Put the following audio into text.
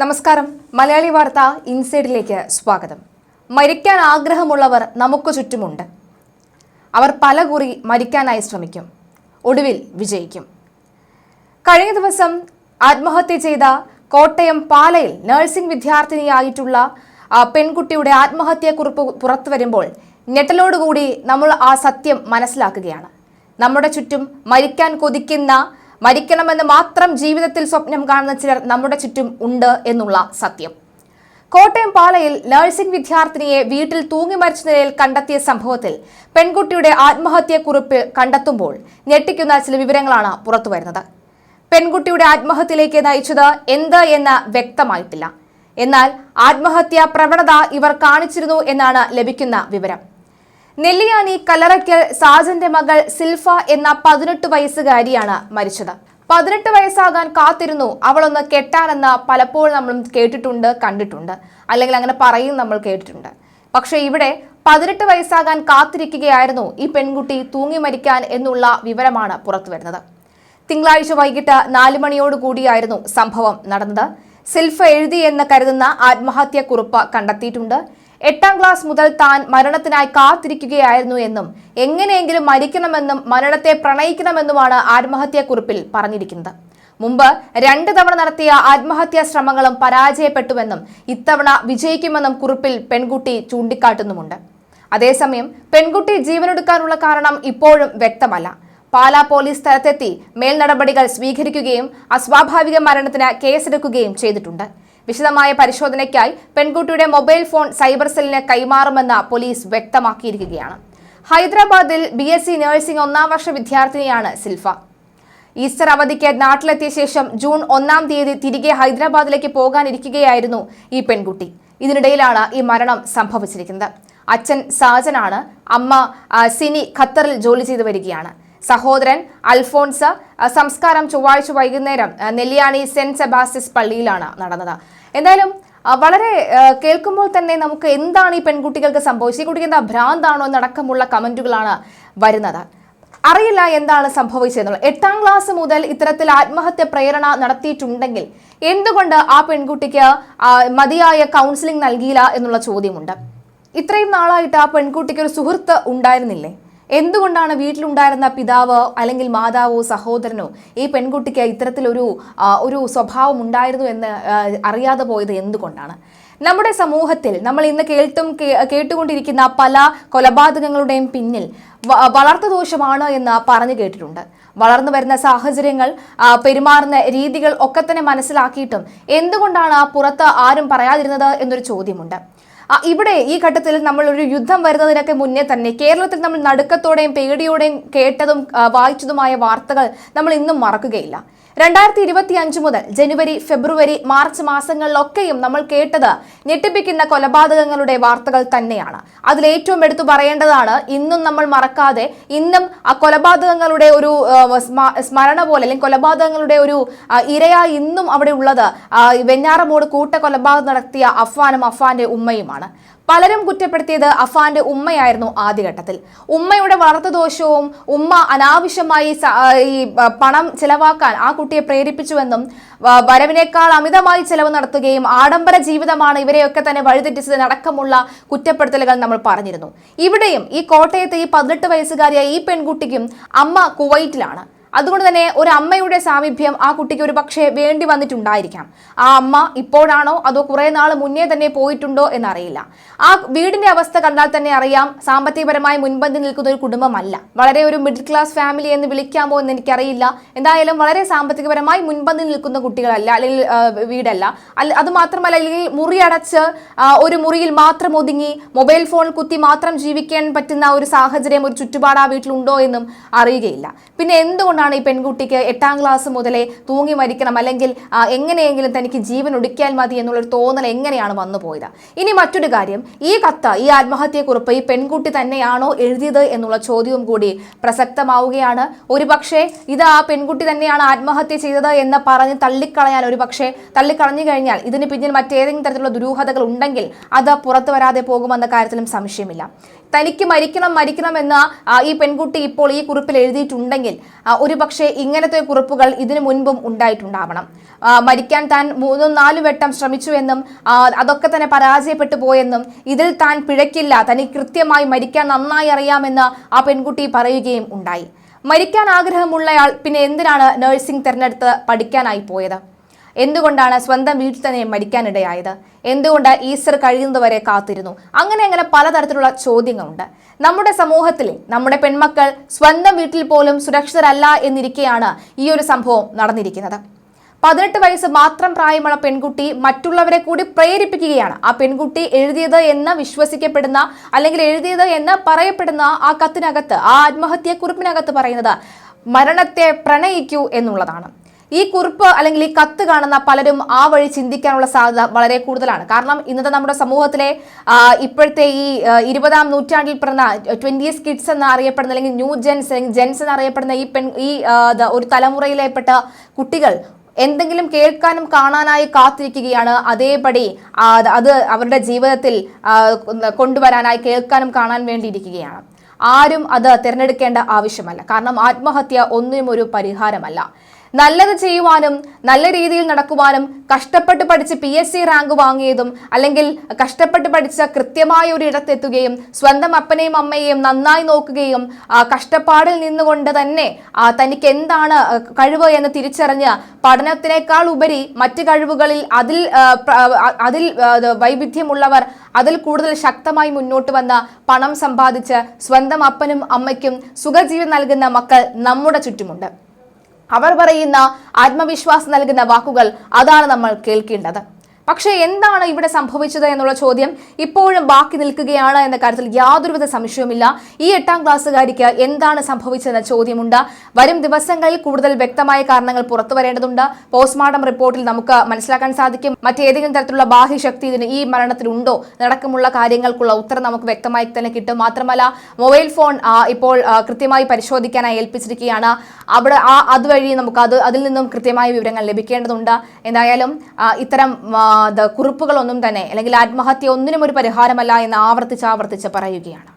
നമസ്കാരം. മലയാളി വാർത്ത ഇൻസൈഡിലേക്ക് സ്വാഗതം. മരിക്കാൻ ആഗ്രഹമുള്ളവർ നമുക്ക് ചുറ്റുമുണ്ട്. അവർ പല കുറി മരിക്കാനായി ശ്രമിക്കും. ഒടുവിൽ വിജയിക്കും. കഴിഞ്ഞ ദിവസം ആത്മഹത്യ ചെയ്ത കോട്ടയം പാലയിൽ നഴ്സിംഗ് വിദ്യാർത്ഥിനിയായിട്ടുള്ള പെൺകുട്ടിയുടെ ആത്മഹത്യാക്കുറിപ്പ് പുറത്തു വരുമ്പോൾ ഞെട്ടലോടുകൂടി നമ്മൾ ആ സത്യം മനസ്സിലാക്കുകയാണ്. നമ്മുടെ ചുറ്റും മരിക്കാൻ കൊതിക്കുന്ന മരിക്കണമെന്ന് മാത്രം ജീവിതത്തിൽ സ്വപ്നം കാണുന്ന ചിലർ നമ്മുടെ ചുറ്റും ഉണ്ട് എന്നുള്ള സത്യം. കോട്ടയം പാലയിൽ നഴ്സിംഗ് വിദ്യാർത്ഥിനിയെ വീട്ടിൽ തൂങ്ങി മരിച്ച നിലയിൽ കണ്ടെത്തിയ സംഭവത്തിൽ പെൺകുട്ടിയുടെ ആത്മഹത്യക്കുറിപ്പ് കണ്ടെത്തുമ്പോൾ ഞെട്ടിക്കുന്ന ചില വിവരങ്ങളാണ് പുറത്തുവരുന്നത്. പെൺകുട്ടിയുടെ ആത്മഹത്യയിലേക്ക് നയിച്ചത് എന്ത് എന്ന് വ്യക്തമായിട്ടില്ല. എന്നാൽ ആത്മഹത്യാ പ്രവണത ഇവർ കാണിച്ചിരുന്നു എന്നാണ് ലഭിക്കുന്ന വിവരം. നെല്ലിയാനി കല്ലറയ്ക്കൽ സാജന്റെ മകൾ സിൽഫ എന്ന പതിനെട്ട് വയസ്സുകാരിയാണ് മരിച്ചത്. പതിനെട്ട് വയസ്സാകാൻ കാത്തിരുന്നു. അവളൊന്ന് കെട്ടാനെന്ന് പലപ്പോഴും നമ്മൾ കേട്ടിട്ടുണ്ട് കണ്ടിട്ടുണ്ട്. അല്ലെങ്കിൽ അങ്ങനെ പറയും നമ്മൾ കേട്ടിട്ടുണ്ട്. പക്ഷേ ഇവിടെ പതിനെട്ട് വയസ്സാകാൻ കാത്തിരിക്കുകയായിരുന്നു ഈ പെൺകുട്ടി തൂങ്ങി മരിക്കാൻ എന്നുള്ള വിവരമാണ് പുറത്തുവരുന്നത് തിങ്കളാഴ്ച വൈകിട്ട് നാല് മണിയോട് കൂടിയായിരുന്നു സംഭവം നടന്നത്. സിൽഫ എഴുതി എന്ന് കരുതുന്ന ആത്മഹത്യാക്കുറിപ്പ് കണ്ടെത്തിയിട്ടുണ്ട്. എട്ടാം ക്ലാസ് മുതൽ താൻ മരണത്തിനായി കാത്തിരിക്കുകയായിരുന്നു എന്നും എങ്ങനെയെങ്കിലും മരിക്കണമെന്നും മരണത്തെ പ്രണയിക്കണമെന്നുമാണ് ആത്മഹത്യാക്കുറിപ്പിൽ പറഞ്ഞിരിക്കുന്നത്. മുമ്പ് രണ്ട് തവണ നടത്തിയ ആത്മഹത്യാ ശ്രമങ്ങളും പരാജയപ്പെട്ടുവെന്നും ഇത്തവണ വിജയിക്കുമെന്നും കുറിപ്പിൽ പെൺകുട്ടി ചൂണ്ടിക്കാട്ടുന്നുമുണ്ട്. അതേസമയം പെൺകുട്ടി ജീവനൊടുക്കാനുള്ള കാരണം ഇപ്പോഴും വ്യക്തമല്ല. പാലാ പോലീസ് സ്ഥലത്തെത്തി മേൽനടപടികൾ സ്വീകരിക്കുകയും അസ്വാഭാവിക മരണത്തിന് കേസെടുക്കുകയും ചെയ്തിട്ടുണ്ട്. വിശദമായ പരിശോധനയ്ക്കായി പെൺകുട്ടിയുടെ മൊബൈൽ ഫോൺ സൈബർ സെല്ലിന് കൈമാറുമെന്ന് പോലീസ് വ്യക്തമാക്കിയിരിക്കുകയാണ്. ഹൈദരാബാദിൽ ബി എസ് സി നഴ്സിംഗ് ഒന്നാം വർഷ വിദ്യാർത്ഥിനിയാണ് സിൽഫ. ഈസ്റ്റർ അവധിക്ക് നാട്ടിലെത്തിയ ശേഷം ജൂൺ ഒന്നാം തീയതി തിരികെ ഹൈദരാബാദിലേക്ക് പോകാനിരിക്കുകയായിരുന്നു ഈ പെൺകുട്ടി. ഇതിനിടയിലാണ് ഈ മരണം സംഭവിച്ചിരിക്കുന്നത്. അച്ഛൻ സാജനാണ്. അമ്മ സിനി ഖത്തറിൽ ജോലി ചെയ്തു വരികയാണ്. സഹോദരൻ അൽഫോൺസ് സംസ്കാരം ചൊവ്വാഴ്ച വൈകുന്നേരം നെല്ലിയാണി സെന്റ് സെബാസ്റ്റ്യസ് പള്ളിയിലാണ് നടന്നത്. എന്തായാലും വളരെ കേൾക്കുമ്പോൾ തന്നെ നമുക്ക് എന്താണ് ഈ പെൺകുട്ടികൾക്ക് സംഭവിച്ചത്? ഈ കുട്ടിക്ക് എന്താ ഭ്രാന്താണോ എന്നടക്കമുള്ള കമന്റുകളാണ് വരുന്നത്. അറിയില്ല എന്താണ് സംഭവിച്ചതെന്നുള്ളത്. എട്ടാം ക്ലാസ് മുതൽ ഇത്തരത്തിൽ ആത്മഹത്യ പ്രേരണ നടത്തിയിട്ടുണ്ടെങ്കിൽ എന്തുകൊണ്ട് ആ പെൺകുട്ടിക്ക് മതിയായ കൗൺസിലിംഗ് നൽകിയില്ല എന്നുള്ള ചോദ്യമുണ്ട്. ഇത്രയും നാളായിട്ട് ആ പെൺകുട്ടിക്ക് ഒരു സുഹൃത്ത് ഉണ്ടായിരുന്നില്ലേ? എന്തുകൊണ്ടാണ് വീട്ടിലുണ്ടായിരുന്ന പിതാവ് അല്ലെങ്കിൽ മാതാവോ സഹോദരനോ ഈ പെൺകുട്ടിക്ക് ഇത്തരത്തിലൊരു ഒരു സ്വഭാവം ഉണ്ടായിരുന്നു എന്ന് അറിയാതെ പോയത് എന്തുകൊണ്ടാണ്? നമ്മുടെ സമൂഹത്തിൽ നമ്മൾ ഇന്ന് കേട്ടും കേട്ടുകൊണ്ടിരിക്കുന്ന പല കൊലപാതകങ്ങളുടെയും പിന്നിൽ വളർത്തു ദോഷമാണ് എന്ന് പറഞ്ഞു കേട്ടിട്ടുണ്ട്. വളർന്നു വരുന്ന സാഹചര്യങ്ങൾ പെരുമാറുന്ന രീതികൾ ഒക്കെ തന്നെ മനസ്സിലാക്കിയിട്ടും എന്തുകൊണ്ടാണ് പുറത്ത് ആരും പറയാതിരുന്നത് എന്നൊരു ചോദ്യമുണ്ട്. ഇവിടെ ഈ ഘട്ടത്തിൽ നമ്മൾ ഒരു യുദ്ധം വരുന്നതിനൊക്കെ മുന്നേ തന്നെ കേരളത്തിൽ നമ്മൾ നടുക്കത്തോടെയും പേടിയോടെയും കേട്ടതും വായിച്ചതുമായ വാർത്തകൾ നമ്മൾ ഇന്നും മറക്കുകയില്ല. രണ്ടായിരത്തി ഇരുപത്തി അഞ്ച് മുതൽ ജനുവരി ഫെബ്രുവരി മാർച്ച് മാസങ്ങളിലൊക്കെയും നമ്മൾ കേട്ടത് ഞെട്ടിപ്പിക്കുന്ന കൊലപാതകങ്ങളുടെ വാർത്തകൾ തന്നെയാണ്. അതിൽ ഏറ്റവും എടുത്തു പറയേണ്ടതാണ് ഇന്നും നമ്മൾ മറക്കാതെ ഇന്നും ആ കൊലപാതകങ്ങളുടെ ഒരു സ്മരണ പോലെ അല്ലെങ്കിൽ കൊലപാതകങ്ങളുടെ ഒരു ഇരയായി ഇന്നും അവിടെ ഉള്ളത് വെഞ്ഞാറമൂട് കൂട്ട കൊലപാതകം നടത്തിയ അഫ്വാനും അഫ്വാന്റെ ഉമ്മയുമാണ്. പലരും കുറ്റപ്പെടുത്തിയത് അഫാന്റെ ഉമ്മയായിരുന്നു ആദ്യഘട്ടത്തിൽ. ഉമ്മയുടെ വളർത്തുദോഷവും ഉമ്മ അനാവശ്യമായി ഈ പണം ചിലവാക്കാൻ ആ കുട്ടിയെ പ്രേരിപ്പിച്ചുവെന്നും വരവിനേക്കാൾ അമിതമായി ചെലവ് നടത്തുകയും ആഡംബര ജീവിതമാണ് ഇവരെയൊക്കെ തന്നെ വഴിതെറ്റിച്ചത് അടക്കമുള്ള കുറ്റപ്പെടുത്തലുകൾ നമ്മൾ പറഞ്ഞിരുന്നു. ഇവിടെയും ഈ കോട്ടയത്തെ ഈ പതിനെട്ട് വയസ്സുകാരിയായ ഈ പെൺകുട്ടിക്കും അമ്മ കുവൈറ്റിലാണ്. അതുകൊണ്ട് തന്നെ ഒരു അമ്മയുടെ സാമീപ്യം ആ കുട്ടിക്ക് ഒരു പക്ഷേ വേണ്ടി വന്നിട്ടുണ്ടായിരിക്കാം. ആ അമ്മ ഇപ്പോഴാണോ അതോ കുറേ നാൾ മുന്നേ തന്നെ പോയിട്ടുണ്ടോ എന്നറിയില്ല. ആ വീടിന്റെ അവസ്ഥ കണ്ടാൽ തന്നെ അറിയാം സാമ്പത്തികപരമായി മുൻപന്തി നിൽക്കുന്ന ഒരു കുടുംബമല്ല. വളരെ ഒരു മിഡിൽ ക്ലാസ് ഫാമിലി എന്ന് വിളിക്കാമോ എന്ന് എനിക്കറിയില്ല. എന്തായാലും വളരെ സാമ്പത്തികപരമായി മുൻപന്തി നിൽക്കുന്ന കുട്ടികളല്ല അല്ലെങ്കിൽ വീടല്ല. അത് മാത്രമല്ല അല്ലെങ്കിൽ മുറി അടച്ച് ഒരു മുറിയിൽ മാത്രം ഒതുങ്ങി മൊബൈൽ ഫോൺ കുത്തി മാത്രം ജീവിക്കാൻ പറ്റുന്ന ഒരു സാഹചര്യം ഒരു ചുറ്റുപാട് ആ വീട്ടിലുണ്ടോ എന്നും അറിയുകയില്ല. പിന്നെ എന്തുകൊണ്ടാണ് ഈ പെൺകുട്ടിക്ക് എട്ടാം ക്ലാസ് മുതലേ തൂങ്ങി മരിക്കണം അല്ലെങ്കിൽ എങ്ങനെയെങ്കിലും തനിക്ക് ജീവൻ ഒടുക്കിയാൽ മതി എന്നുള്ളൊരു തോന്നൽ എങ്ങനെയാണ് വന്നു പോയത്? ഇനി മറ്റൊരു കാര്യം ഈ കത്ത് ഈ ആത്മഹത്യക്കുറിപ്പ് ഈ പെൺകുട്ടി തന്നെയാണോ എഴുതിയത് എന്നുള്ള ചോദ്യവും കൂടി പ്രസക്തമാവുകയാണ്. ഒരുപക്ഷെ ഇത് ആ പെൺകുട്ടി തന്നെയാണ് ആത്മഹത്യ ചെയ്തത് എന്ന് പറഞ്ഞ് തള്ളിക്കളയാൻ ഒരു ഒരുപക്ഷെ തള്ളിക്കളഞ്ഞു കഴിഞ്ഞാൽ ഇതിന് പിന്നിൽ മറ്റേതെങ്കിലും തരത്തിലുള്ള ദുരൂഹതകൾ ഉണ്ടെങ്കിൽ അത് പുറത്തു വരാതെ പോകുമെന്ന കാര്യത്തിലും സംശയമില്ല. തനിക്ക് മരിക്കണം മരിക്കണം എന്ന് ഈ പെൺകുട്ടി ഇപ്പോൾ ഈ കുറിപ്പിൽ എഴുതിയിട്ടുണ്ടെങ്കിൽ ഒരു പക്ഷേ ഇങ്ങനത്തെ കുറിപ്പുകൾ ഇതിനു മുൻപും ഉണ്ടായിട്ടുണ്ടാവണം. മരിക്കാൻ താൻ മൂന്നും നാലു വട്ടം ശ്രമിച്ചു എന്നും അതൊക്കെ തന്നെ പരാജയപ്പെട്ടു പോയെന്നും ഇതിൽ താൻ പിഴയ്ക്കില്ല തനിക്ക് കൃത്യമായി മരിക്കാൻ നന്നായി അറിയാമെന്ന് ആ പെൺകുട്ടി പറയുകയും ഉണ്ടായി. മരിക്കാൻ ആഗ്രഹമുള്ളയാൾ പിന്നെ എന്തിനാണ് നഴ്സിംഗ് തിരഞ്ഞെടുത്ത് പഠിക്കാനായി പോയത്? എന്തുകൊണ്ടാണ് സ്വന്തം വീട്ടിൽ തന്നെ മരിക്കാനിടയായത്? എന്തുകൊണ്ട് ഈസ്റ്റർ കഴിയുന്നതുവരെ കാത്തിരുന്നു? അങ്ങനെ അങ്ങനെ പലതരത്തിലുള്ള ചോദ്യങ്ങളുണ്ട്. നമ്മുടെ സമൂഹത്തിൽ നമ്മുടെ പെൺമക്കൾ സ്വന്തം വീട്ടിൽ പോലും സുരക്ഷിതരല്ല എന്നിരിക്കെയാണ് ഈ ഒരു സംഭവം നടന്നിരിക്കുന്നത്. പതിനെട്ട് വയസ്സ് മാത്രം പ്രായമുള്ള പെൺകുട്ടി മറ്റുള്ളവരെ കൂടി പ്രേരിപ്പിക്കുകയാണ്. ആ പെൺകുട്ടി എഴുതിയത് എന്ന് വിശ്വസിക്കപ്പെടുന്ന അല്ലെങ്കിൽ എഴുതിയത് എന്ന് പറയപ്പെടുന്ന ആ കത്തിനകത്ത് ആ ആത്മഹത്യ കുറിപ്പിനകത്ത് പറയുന്നത് മരണത്തെ പ്രണയിക്കൂ എന്നുള്ളതാണ്. ഈ കുറിപ്പ് അല്ലെങ്കിൽ ഈ കത്ത് കാണുന്ന പലരും ആ വഴി ചിന്തിക്കാനുള്ള സാധ്യത വളരെ കൂടുതലാണ്. കാരണം ഇന്നത്തെ നമ്മുടെ സമൂഹത്തിലെ ഇപ്പോഴത്തെ ഈ ഇരുപതാം നൂറ്റാണ്ടിൽ പിറന്ന ട്വന്റീസ് കിഡ്സ് എന്ന് അറിയപ്പെടുന്ന അല്ലെങ്കിൽ ന്യൂ ജെൻസ് അല്ലെങ്കിൽ ജെൻസ് എന്ന് അറിയപ്പെടുന്ന ഈ പെൺ ഈ ഒരു തലമുറയിലെപ്പെട്ട കുട്ടികൾ എന്തെങ്കിലും കേൾക്കാനും കാണാനായി കാത്തിരിക്കുകയാണ്. അതേപടി അത് അത് അവരുടെ ജീവിതത്തിൽ കൊണ്ടുവരാനായി കേൾക്കാനും കാണാൻ വേണ്ടിയിരിക്കുകയാണ്. ആരും അത് തിരഞ്ഞെടുക്കേണ്ട ആവശ്യമല്ല. കാരണം ആത്മഹത്യ ഒന്നിനും ഒരു പരിഹാരമല്ല. നല്ലത് ചെയ്യുവാനും നല്ല രീതിയിൽ നടക്കുവാനും കഷ്ടപ്പെട്ട് പഠിച്ച് പി എസ് സി റാങ്ക് വാങ്ങിയതും അല്ലെങ്കിൽ കഷ്ടപ്പെട്ട് പഠിച്ച കൃത്യമായ ഒരു ഇടത്തെത്തുകയും സ്വന്തം അപ്പനെയും അമ്മയെയും നന്നായി നോക്കുകയും കഷ്ടപ്പാടിൽ നിന്നുകൊണ്ട് തന്നെ തനിക്ക് എന്താണ് കഴിവ് എന്ന് തിരിച്ചറിഞ്ഞ് പഠനത്തിനേക്കാൾ ഉപരി മറ്റ് കഴിവുകളിൽ അതിൽ അതിൽ വൈവിധ്യമുള്ളവർ അതിൽ കൂടുതൽ ശക്തമായി മുന്നോട്ട് വന്ന പണം സമ്പാദിച്ച് സ്വന്തം അപ്പനും അമ്മയ്ക്കും സുഖജീവൻ നൽകുന്ന മക്കൾ നമ്മുടെ ചുറ്റുമുണ്ട്. അവർ പറയുന്ന ആത്മവിശ്വാസം നൽകുന്ന വാക്കുകൾ അതാണ് നമ്മൾ കേൾക്കേണ്ടത്. പക്ഷേ എന്താണ് ഇവിടെ സംഭവിച്ചത് എന്നുള്ള ചോദ്യം ഇപ്പോഴും ബാക്കി നിൽക്കുകയാണ് എന്ന കാര്യത്തിൽ യാതൊരുവിധ സംശയവുമില്ല. ഈ എട്ടാം ക്ലാസ്സുകാരിക്ക് എന്താണ് സംഭവിച്ചതെന്ന ചോദ്യമുണ്ട്. വരും ദിവസങ്ങളിൽ കൂടുതൽ വ്യക്തമായ കാരണങ്ങൾ പുറത്തു വരേണ്ടതുണ്ട്. പോസ്റ്റ്മോർട്ടം റിപ്പോർട്ടിൽ നമുക്ക് മനസ്സിലാക്കാൻ സാധിക്കും. മറ്റേതെങ്കിലും തരത്തിലുള്ള ബാഹ്യശക്തി ഇതിന് ഈ മരണത്തിലുണ്ടോ? നടക്കമുള്ള കാര്യങ്ങൾക്കുള്ള ഉത്തരം നമുക്ക് വ്യക്തമായി തന്നെ കിട്ടും. മാത്രമല്ല മൊബൈൽ ഫോൺ ഇപ്പോൾ കൃത്യമായി പരിശോധിക്കാനായി ഏൽപ്പിച്ചിരിക്കുകയാണ്. അവിടെ ആ അതുവഴി നമുക്ക് അത് അതിൽ നിന്നും കൃത്യമായ വിവരങ്ങൾ ലഭിക്കേണ്ടതുണ്ട്. എന്തായാലും ഇത്തരം കുറിപ്പുകളൊന്നും തന്നെ അല്ലെങ്കിൽ ആത്മഹത്യ ഒന്നിനും ഒരു പരിഹാരമല്ല എന്ന് ആവർത്തിച്ച് ആവർത്തിച്ച് പറയുകയാണ്.